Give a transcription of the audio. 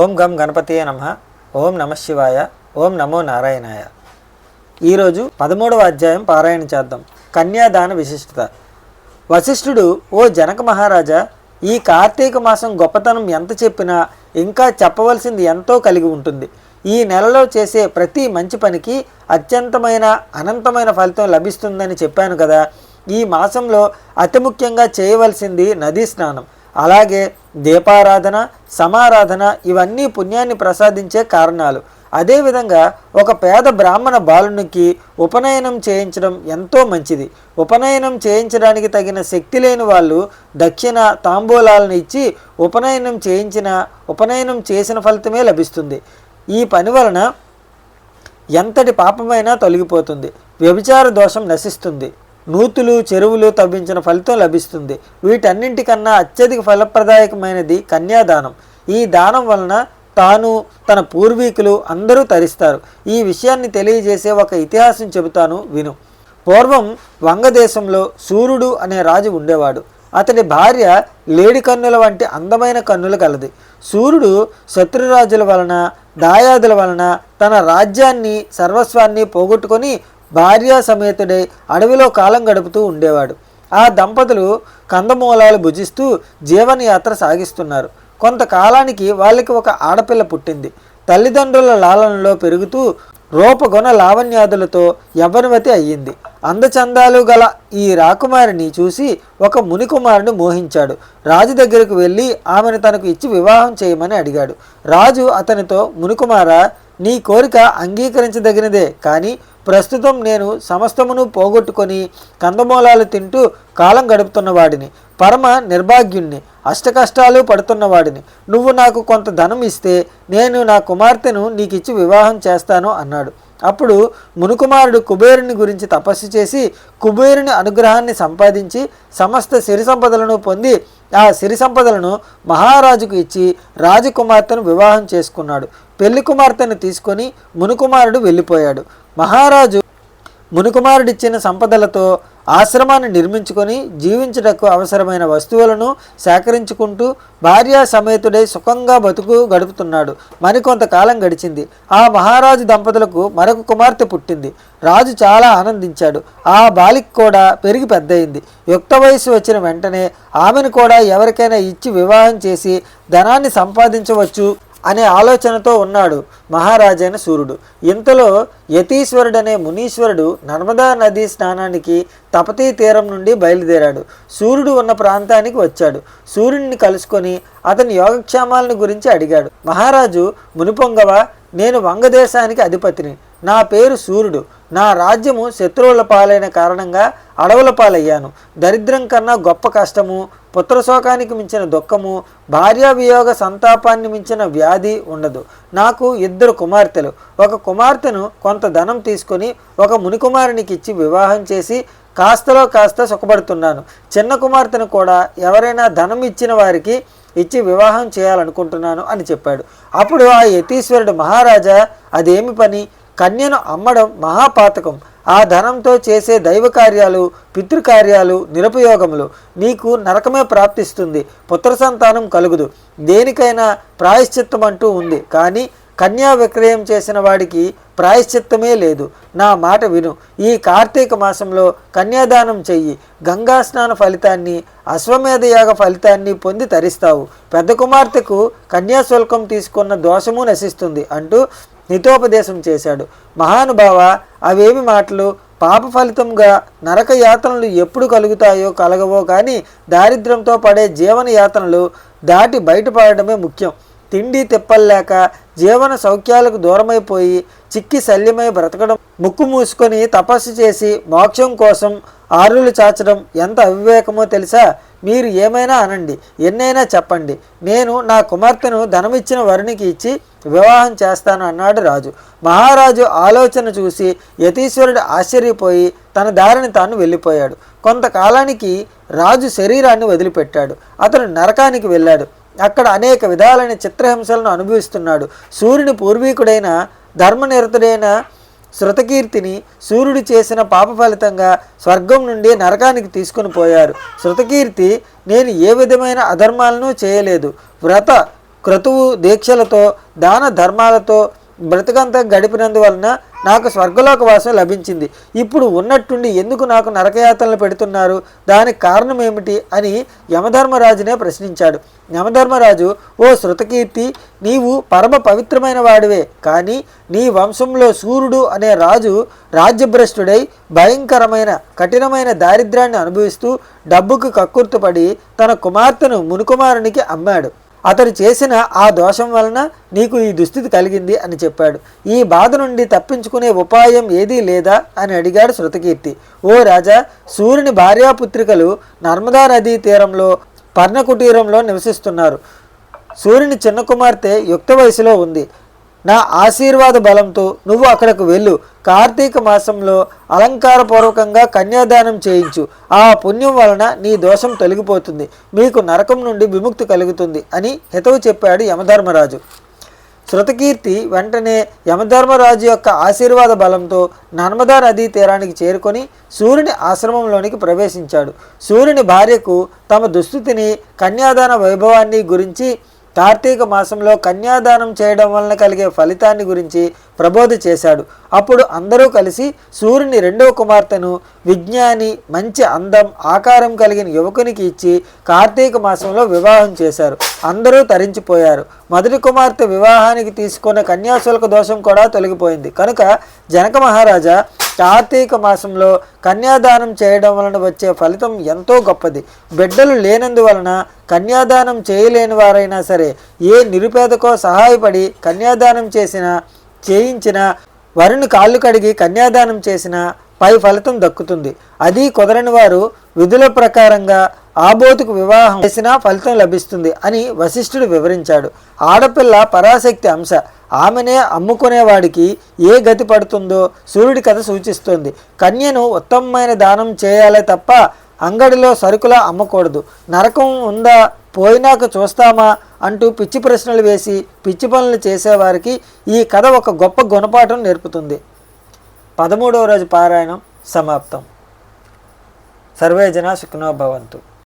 ఓం గం గణపతియే నమ. ఓం నమశివాయ ఓం నమో నారాయణాయ. ఈరోజు పదమూడవ అధ్యాయం పారాయణ చేద్దాం. కన్యాదాన విశిష్టత. వశిష్ఠుడు ఓ జనక మహారాజా ఈ కార్తీక మాసం గొప్పతనం ఎంత చెప్పినా ఇంకా చెప్పవలసింది ఎంతో కలిగి ఉంటుంది. ఈ నెలలో చేసే ప్రతి మంచి పనికి అత్యంతమైన అనంతమైన ఫలితం లభిస్తుందని చెప్పాను కదా. ఈ మాసంలో అతి ముఖ్యంగా చేయవలసింది నదీ స్నానం. అలాగే దీపారాధన సమారాధన ఇవన్నీ పుణ్యాన్ని ప్రసాదించే కారణాలు. అదేవిధంగా ఒక పేద బ్రాహ్మణ బాలునికి ఉపనయనం చేయించడం ఎంతో మంచిది. ఉపనయనం చేయించడానికి తగిన శక్తి లేని వాళ్ళు దక్షిణ తాంబూలాలను ఇచ్చి ఉపనయనం చేయించిన ఉపనయనం చేసిన ఫలితమే లభిస్తుంది. ఈ పని వలన ఎంతటి పాపమైనా తొలగిపోతుంది. వ్యభిచార దోషం నశిస్తుంది. నూతులు చెరువులు తవ్వించిన ఫలితం లభిస్తుంది. వీటన్నింటికన్నా అత్యధిక ఫలప్రదాయకమైనది కన్యాదానం. ఈ దానం వలన తాను తన పూర్వీకులు అందరూ తరిస్తారు. ఈ విషయాన్ని తెలియజేసే ఒక ఇతిహాసం చెబుతాను విను. పూర్వం వంగదేశంలో సూర్యుడు అనే రాజు ఉండేవాడు. అతడి భార్య లేడి కన్నుల వంటి అందమైన కన్నులు కలది. సూర్యుడు శత్రురాజుల వలన దాయాదుల వలన తన రాజ్యాన్ని సర్వస్వాన్ని పోగొట్టుకొని భార్యా సమేతుడై అడవిలో కాలం గడుపుతూ ఉండేవాడు. ఆ దంపతులు కందమూలాలు భుజిస్తూ జీవనయాత్ర సాగిస్తున్నారు. కొంతకాలానికి వాళ్ళకి ఒక ఆడపిల్ల పుట్టింది. తల్లిదండ్రుల లాలనలో పెరుగుతూ రూపగుణ లావణ్యాదులతో యవ్వనవతి అయ్యింది. అందచందాలు గల ఈ రాకుమారిని చూసి ఒక మునికుమారుని మోహించాడు. రాజు దగ్గరకు వెళ్ళి ఆమెను తనకు ఇచ్చి వివాహం చేయమని అడిగాడు. రాజు అతనితో మునికుమార నీ కోరిక అంగీకరించదగినదే. కానీ ప్రస్తుతం నేను సమస్తమును పోగొట్టుకొని కందమూలాలు తింటూ కాలం గడుపుతున్న వాడిని పరమ నిర్భాగ్యుణ్ణి అష్టకష్టాలు పడుతున్నవాడిని నువ్వు నాకు కొంత ధనం ఇస్తే నేను నా కుమార్తెను నీకిచ్చి వివాహం చేస్తాను అన్నాడు. అప్పుడు మునుకుమారుడు కుబేరుని గురించి తపస్సు చేసి కుబేరుని అనుగ్రహాన్ని సంపాదించి సమస్త సిరి సంపదలను పొంది ఆ సిరి సంపదలను మహారాజుకు ఇచ్చి రాజకుమార్తెను వివాహం చేసుకున్నాడు. పెళ్ళి కుమార్తెను తీసుకొని మునుకుమారుడు వెళ్ళిపోయాడు. మహారాజు మునికుమారుడిచ్చిన సంపదలతో ఆశ్రమాన్ని నిర్మించుకొని జీవించుటకు అవసరమైన వస్తువులను సేకరించుకుంటూ భార్యా సమేతుడై సుఖంగా బతుకు గడుపుతున్నాడు. మరికొంతకాలం గడిచింది. ఆ మహారాజు దంపతులకు మరొక కుమార్తె పుట్టింది. రాజు చాలా ఆనందించాడు. ఆ బాలిక కూడా పెరిగి పెద్దయింది. యుక్త వయసు వచ్చిన వెంటనే ఆమెను కూడా ఎవరికైనా ఇచ్చి వివాహం చేసి ధనాన్ని సంపాదించవచ్చు. అనే ఆలోచనతో ఉన్నాడు మహారాజైన సూర్యుడు. ఇంతలో యతీశ్వరుడనే మునీశ్వరుడు నర్మదా నదీ స్నానానికి తపతీ తీరం నుండి బయలుదేరాడు. సూర్యుడు ఉన్న ప్రాంతానికి వచ్చాడు. సూర్యుడిని కలుసుకొని అతని యోగక్షేమాలను గురించి అడిగాడు. మహారాజు మునిపొంగవ నేను వంగదేశానికి అధిపతిని. నా పేరు సూర్యుడు. నా రాజ్యము శత్రువుల పాలైన కారణంగా అడవుల పాలయ్యాను. దరిద్రం కన్నా గొప్ప కష్టము పుత్రశోకానికి మించిన దుఃఖము భార్యావియోగ సంతాపాన్ని మించిన వ్యాధి ఉండదు. నాకు ఇద్దరు కుమార్తెలు. ఒక కుమార్తెను కొంత ధనం తీసుకొని ఒక మునికుమారునికి ఇచ్చి వివాహం చేసి కాస్తలో కాస్త సుఖపడుతున్నాను. చిన్న కుమార్తెను కూడా ఎవరైనా ధనం ఇచ్చిన వారికి ఇచ్చి వివాహం చేయాలనుకుంటున్నాను అని చెప్పాడు. అప్పుడు ఆ యతీశ్వరుడు మహారాజా అదేమి పని? కన్యను అమ్మడం మహాపాతకం. ఆ ధనంతో చేసే దైవ కార్యాలు పితృకార్యాలు నిరుపయోగములు నీకు నరకమే ప్రాప్తిస్తుంది. పుత్ర సంతానం కలుగుదు. దేనికైనా ప్రాయశ్చిత్తం అంటూ ఉంది. కానీ కన్యా విక్రయం చేసిన వాడికి ప్రాయశ్చిత్తమే లేదు. నా మాట విను. ఈ కార్తీక మాసంలో కన్యాదానం చెయ్యి. గంగా స్నాన ఫలితాన్ని అశ్వమేధ యాగ ఫలితాన్ని పొంది తరిస్తావు. పెద్ద కుమార్తెకు కన్యాశుల్కం తీసుకున్న దోషము నశిస్తుంది అంటూ నితోపదేశం చేశాడు. మహానుభావ అవేమి మాటలు? పాప ఫలితంగా నరక యాతనలు ఎప్పుడు కలుగుతాయో కలగవో కానీ దారిద్ర్యంతో పడే జీవన యాతనలు దాటి బయటపడడమే ముఖ్యం. తిండి తిప్పల్లేక జీవన సౌఖ్యాలకు దూరమైపోయి చిక్కి శల్యమై బ్రతకడం ముక్కు మూసుకొని తపస్సు చేసి మోక్షం కోసం ఆరులు చాచడం ఎంత అవివేకమో తెలుసా? మీరు ఏమైనా అనండి ఎన్నైనా చెప్పండి. నేను నా కుమార్తెను ధనమిచ్చిన వరునికి ఇచ్చి వివాహం చేస్తాను అన్నాడు రాజు. మహారాజు ఆలోచన చూసి యతీశ్వరుడు ఆశ్చర్యపోయి తన దారిని తాను వెళ్ళిపోయాడు. కొంతకాలానికి రాజు శరీరాన్ని వదిలిపెట్టాడు. అతను నరకానికి వెళ్ళాడు. అక్కడ అనేక విధాలైన చిత్రహింసలను అనుభవిస్తున్నాడు. సూర్యుని పూర్వీకుడైన ధర్మనిరతుడైన శృతకీర్తిని సూర్యుడు చేసిన పాప ఫలితంగా స్వర్గం నుండి నరకానికి తీసుకుని పోయారు. శృతకీర్తి నేను ఏ విధమైన అధర్మాలను చేయలేదు. వ్రత క్రతువు దీక్షలతో దాన ధర్మాలతో బ్రతకంతా గడిపినందువలన నాకు స్వర్గలోక వాసం లభించింది. ఇప్పుడు ఉన్నట్టుండి ఎందుకు నాకు నరకయాతనలు పెడుతున్నారు? దానికి కారణం ఏమిటి అని యమధర్మరాజునే ప్రశ్నించాడు. యమధర్మరాజు ఓ శృతకీర్తి నీవు పరమ పవిత్రమైన వాడివే. కానీ నీ వంశంలో సూర్యుడు అనే రాజు రాజ్యభ్రష్టుడై భయంకరమైన కఠినమైన దారిద్ర్యాన్ని అనుభవిస్తూ డబ్బుకు కక్కుర్తుపడి తన కుమార్తెను మునుకుమారునికి అమ్మాడు. అతడు చేసిన ఆ దోషం వలన నీకు ఈ దుస్థితి కలిగింది అని చెప్పాడు. ఈ బాధ నుండి తప్పించుకునే ఉపాయం ఏదీ లేదా అని అడిగాడు శృతకీర్తి. ఓ రాజా సూర్యుని భార్యాపుత్రికలు నర్మదా నదీ తీరంలో పర్ణకుటీరంలో నివసిస్తున్నారు. సూర్యుని చిన్న కుమార్తె యుక్త వయసులో ఉంది. నా ఆశీర్వాద బలంతో నువ్వు అక్కడకు వెళ్ళు. కార్తీక మాసంలో అలంకారపూర్వకంగా కన్యాదానం చేయించు. ఆ పుణ్యం వలన నీ దోషం తొలగిపోతుంది. మీకు నరకం నుండి విముక్తి కలుగుతుంది అని హితవు చెప్పాడు యమధర్మరాజు. శృతకీర్తి వెంటనే యమధర్మరాజు యొక్క ఆశీర్వాద బలంతో నర్మదా నదీ తీరానికి చేరుకొని సూర్యుని ఆశ్రమంలోనికి ప్రవేశించాడు. సూర్యుని భార్యకు తమ దుస్థితిని కన్యాదాన వైభవాన్ని గురించి కార్తీక మాసంలో కన్యాదానం చేయడం వలన కలిగే ఫలితాన్ని గురించి ప్రబోధ చేశాడు. అప్పుడు అందరూ కలిసి సూర్యుని రెండవ కుమార్తెను విజ్ఞాని మంచి అందం ఆకారం కలిగిన యువకునికి ఇచ్చి కార్తీక మాసంలో వివాహం చేశారు. అందరూ తరించిపోయారు. మొదటి కుమార్తె వివాహానికి తీసుకున్న కన్యాశుల్క దోషం కూడా తొలగిపోయింది. కనుక జనక మహారాజా కార్తీక మాసంలో కన్యాదానం చేయడం వలన వచ్చే ఫలితం ఎంతో గొప్పది. బిడ్డలు లేనందువలన కన్యాదానం చేయలేని వారైనా సరే ఏ నిరుపేదకో సహాయపడి కన్యాదానం చేసిన చేయించిన వరుని కాళ్ళు కడిగి కన్యాదానం చేసిన పై ఫలితం దక్కుతుంది. అది కుదరని వారు విధుల ప్రకారంగా ఆబోతుకు వివాహం చేసినా ఫలితం లభిస్తుంది అని వశిష్ఠుడు వివరించాడు. ఆడపిల్ల పరాశక్తి అంశ. ఆమెనే అమ్ముకునేవాడికి ఏ గతి పడుతుందో సూర్యుడి కథ సూచిస్తోంది. కన్యను ఉత్తమమైన దానం చేయాలే తప్ప అంగడిలో సరుకులా అమ్మకూడదు. నరకం ఉందా? పోయినాక చూస్తామా? అంటూ పిచ్చి ప్రశ్నలు వేసి పిచ్చి పనులు చేసేవారికి ఈ కథ ఒక గొప్ప గుణపాఠం నేర్పుతుంది. పదమూడవ రోజు పారాయణం సమాప్తం. సర్వే జన భవంతు.